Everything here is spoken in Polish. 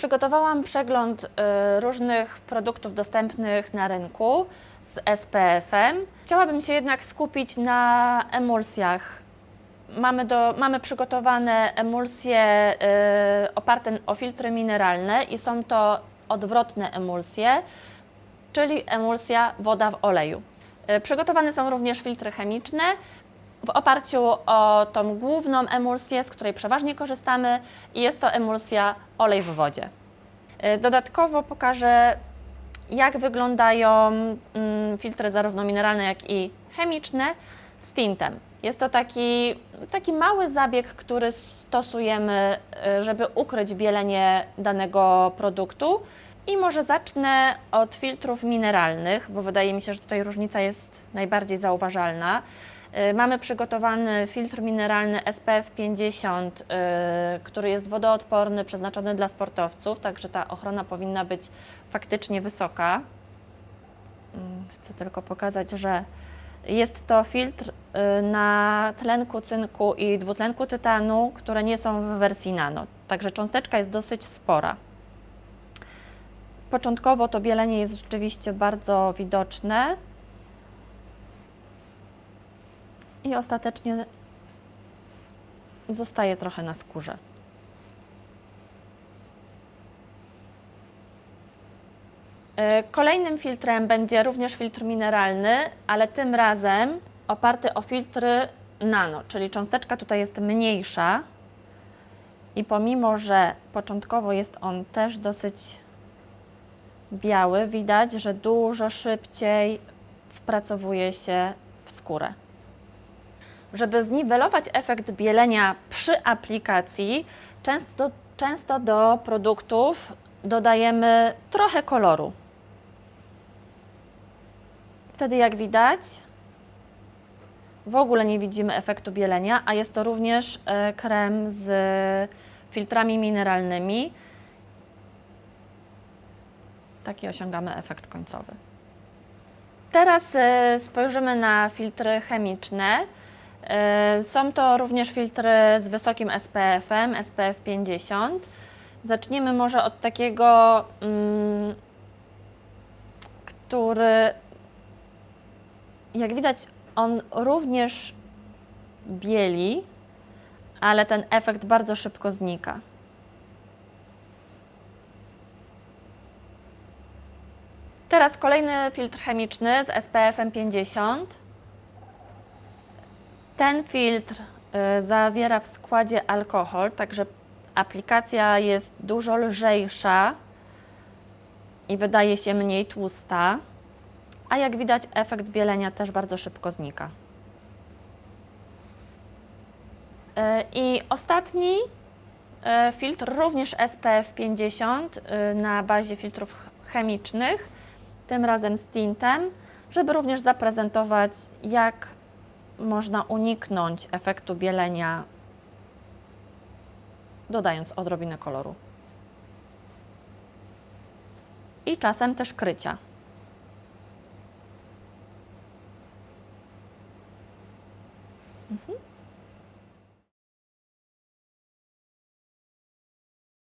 Przygotowałam przegląd y, różnych produktów dostępnych na rynku z SPF-em. Chciałabym się jednak skupić na emulsjach. Mamy, do, mamy przygotowane emulsje y, oparte o filtry mineralne i są to odwrotne emulsje, czyli emulsja woda w oleju. Y, Przygotowane są również filtry chemiczne w oparciu o tą główną emulsję, z której przeważnie korzystamy i jest to emulsja olej w wodzie. Y, Dodatkowo pokażę, jak wyglądają mm, filtry zarówno mineralne, jak i chemiczne z tintem. Jest to taki, taki mały zabieg, który stosujemy, y, żeby ukryć bielenie danego produktu. I może zacznę od filtrów mineralnych, bo wydaje mi się, że tutaj różnica jest najbardziej zauważalna. Y, Mamy przygotowany filtr mineralny SPF 50, y, który jest wodoodporny, przeznaczony dla sportowców, także ta ochrona powinna być faktycznie wysoka. Mm, Chcę tylko pokazać, że jest to filtr y, na tlenku cynku i dwutlenku tytanu, które nie są w wersji nano, także cząsteczka jest dosyć spora. Początkowo to bielenie jest rzeczywiście bardzo widoczne i ostatecznie zostaje trochę na skórze. Y, Kolejnym filtrem będzie również filtr mineralny, ale tym razem oparty o filtry nano, czyli cząsteczka tutaj jest mniejsza i pomimo, że początkowo jest on też dosyć biały, widać, że dużo szybciej wpracowuje się w skórę. Żeby zniwelować efekt bielenia przy aplikacji, często często do produktów dodajemy trochę koloru. Wtedy, jak widać, w ogóle nie widzimy efektu bielenia, a jest to również e, krem z filtrami mineralnymi. Taki osiągamy efekt końcowy. Teraz e, spojrzymy na filtry chemiczne. E, Są to również filtry z wysokim SPF-em, SPF 50. Zaczniemy może od takiego, mm, który, jak widać, on również bieli, ale ten efekt bardzo szybko znika. Teraz kolejny filtr chemiczny z SPF-em 50. Ten filtr y, zawiera w składzie alkohol, także aplikacja jest dużo lżejsza i wydaje się mniej tłusta, a jak widać efekt bielenia też bardzo szybko znika. Y, I ostatni y, filtr, również SPF 50 y, na bazie filtrów ch- chemicznych, tym razem z tintem, żeby również zaprezentować, jak można uniknąć efektu bielenia, dodając odrobinę koloru. I czasem też krycia. Mhm.